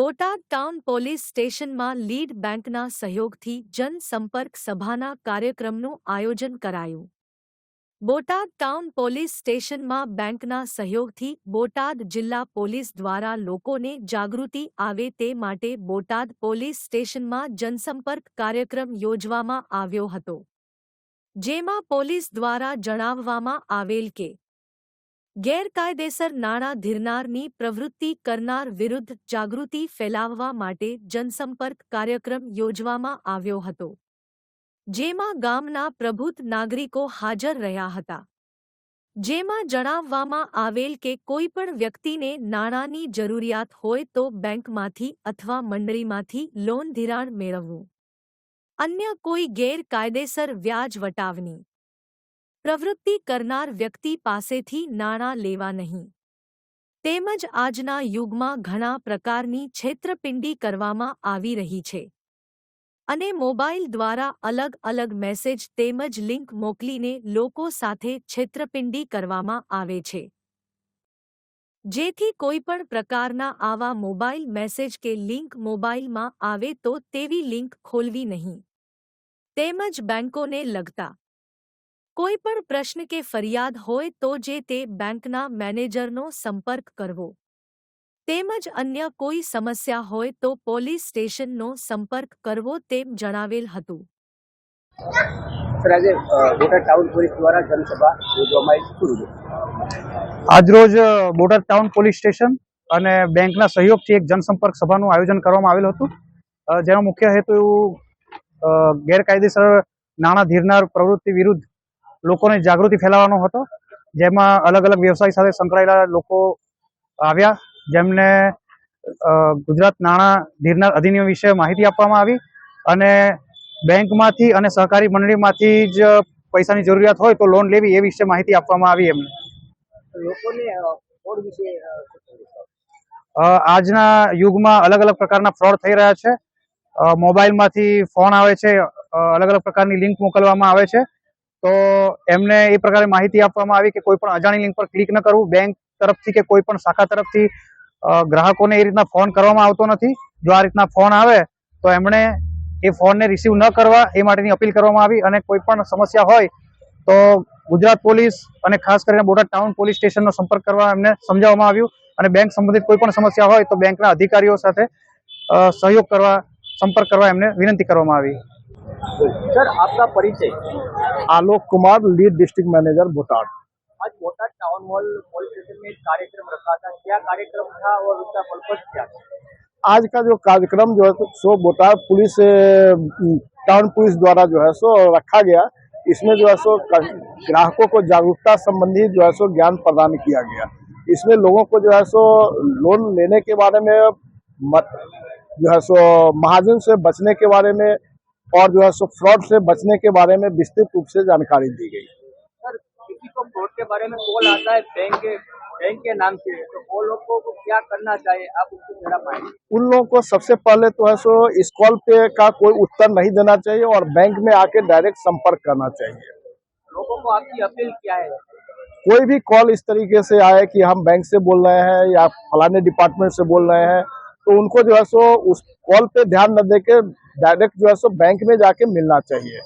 Botad town police સ્ટેશનમાં lead બેંકના સહયોગથી જનસંપર્ક સભાના કાર્યક્રમનું આયોજન કરાયું. બોટાદ ટાઉન પોલીસ સ્ટેશનમાં બેંકના સહયોગથી બોટાદ જિલ્લા પોલીસ દ્વારા લોકોને જાગૃતિ આવે તે માટે બોટાદ પોલીસ સ્ટેશનમાં જનસંપર્ક કાર્યક્રમ યોજવામાં આવ્યો હતો. જેમાં પોલીસ દ્વારા જણાવવામાં આવેલ કે ગેરકાયદેસર નાણાં ધીરનારની પ્રવૃત્તિ કરનાર વિરુદ્ધ જાગૃતિ ફેલાવવા માટે જનસંપર્ક કાર્યક્રમ યોજવામાં આવ્યો હતો, જેમાં ગામના પ્રબુદ્ધ નાગરિકો હાજર રહ્યા હતા. જેમાં જણાવવામાં આવેલ કે કોઈપણ વ્યક્તિને નાણાંની જરૂરિયાત હોય તો બેંકમાંથી અથવા મંડળીમાંથી લોન ધિરાણ મેળવવું. અન્ય કોઈ ગેરકાયદેસર વ્યાજ વટાવની પ્રવૃત્તિ કરનાર વ્યક્તિ પાસેથી નાણાં લેવા નહીં. તેમજ આજના યુગમાં ઘણા પ્રકારની છેતરપિંડી કરવામાં આવી રહી છે. અને મોબાઈલ દ્વારા અલગ અલગ મેસેજ તેમજ લિંક મોકલીને લોકો સાથે છેતરપિંડી કરવામાં આવે છે. જેથી કોઈપણ પ્રકારના આવા મોબાઈલ મેસેજ કે લિંક મોબાઈલમાં આવે તો તેવી લિંક ખોલવી નહીં. તેમજ બેંકોને લગતા કોઈપણ પ્રશ્ન કે ફરિયાદ હોય તો જે તે બેંકના મેનેજરનો સંપર્ક કરવો. તેમજ અન્ય કોઈ સમસ્યા હોય તો પોલીસ સ્ટેશનનો સંપર્ક કરવો તેમ જણાવેલ હતું? આજરોજ બોટાદ ટાઉન પોલીસ સ્ટેશન અને બેંકના સહયોગથી એક જનસંપર્ક સભાનું આયોજન કરવામાં આવેલ હતું. જેનો મુખ્ય હેતુ અ, ગેરકાયદેસર નાણાં ધીરનાર પ્રવૃત્તિ વિરુદ્ધ લોકોને જાગૃતિ ફેલાવવાનો હતો. જેમાં અલગ અલગ વ્યવસાય સાથે સંકળાયેલા લોકો આવ્યા. જેમને ગુજરાત નાણાં ધીરનાર અધિનિયમ વિશે માહિતી આપવામાં આવી અને બેંકમાંથી અને સહકારી મંડળીમાંથી જ પૈસાની જરૂરિયાત હોય તો લોન લેવી એ વિશે માહિતી આપવામાં આવી એમને. આજના યુગમાં અલગ અલગ પ્રકારના ફ્રોડ થઈ રહ્યા છે. મોબાઈલમાંથી ફોન આવે છે અલગ અલગ પ્રકારની લિંક મોકલવામાં આવે છે. તો એમને એ પ્રકારે માહિતી આપવામાં આવી કે કોઈ પણ અજાણી લિંક પર ક્લિક ન કરવું. બેંક તરફથી કે કોઈ પણ શાખા તરફથી ગ્રાહકોને એ રીતના ફોન કરવામાં આવતો નથી. જો આ રીતના ફોન આવે, તો એમણે એ ફોનને રિસીવ ન કરવા એ માટેની અપીલ કરવામાં આવી. અને કોઈ પણ સમસ્યા હોય, તો ગુજરાત પોલીસ અને ખાસ કરીને બોટાદ ટાઉન પોલીસ સ્ટેશનનો સંપર્ક કરવા એમને સમજાવવામાં આવ્યું. અને બેંક સંબંધિત કોઈ પણ સમસ્યા હોય, તો બેંકના અધિકારીઓ સાથે સહયોગ કરવા, સંપર્ક કરવા એમને વિનંતી કરવામાં આવી. सर आपका परिचय? Alok Kumar lead district manager Botad आज Botad town hall police station में कार्यक्रम रखा था। क्या कार्यक्रम था और उसका पर्पज क्या आज का जो कार्यक्रम जो है सो बोटाड पुलिस टाउन पुलिस द्वारा जो है सो रखा गया। इसमें जो है सो ग्राहकों को जागरूकता संबंधी जो है सो ज्ञान प्रदान किया गया। इसमें लोगों को जो है सो लोन लेने के बारे में मत जो है सो महाजन से बचने के बारे में और जो है सो फ्रॉड से बचने के बारे में विस्तृत रूप से जानकारी दी गई। सर किसी को फ्रॉड के बारे में कॉल आता है बैंक के बैंक के नाम से तो वो लोगों को क्या करना चाहिए? आप उसको जरा पाएँगे उन लोगों को सबसे पहले तो है सो इस कॉल पे का कोई उत्तर नहीं देना चाहिए और बैंक में आके डायरेक्ट संपर्क करना चाहिए। लोगों को आपकी अपील क्या है? कोई भी कॉल इस तरीके से आए कि हम बैंक से बोल रहे हैं या फलाने डिपार्टमेंट से बोल रहे हैं तो उनको जो है सो उस कॉल पे ध्यान न देके डायरेक्ट जो है सो बैंक में जाके मिलना चाहिए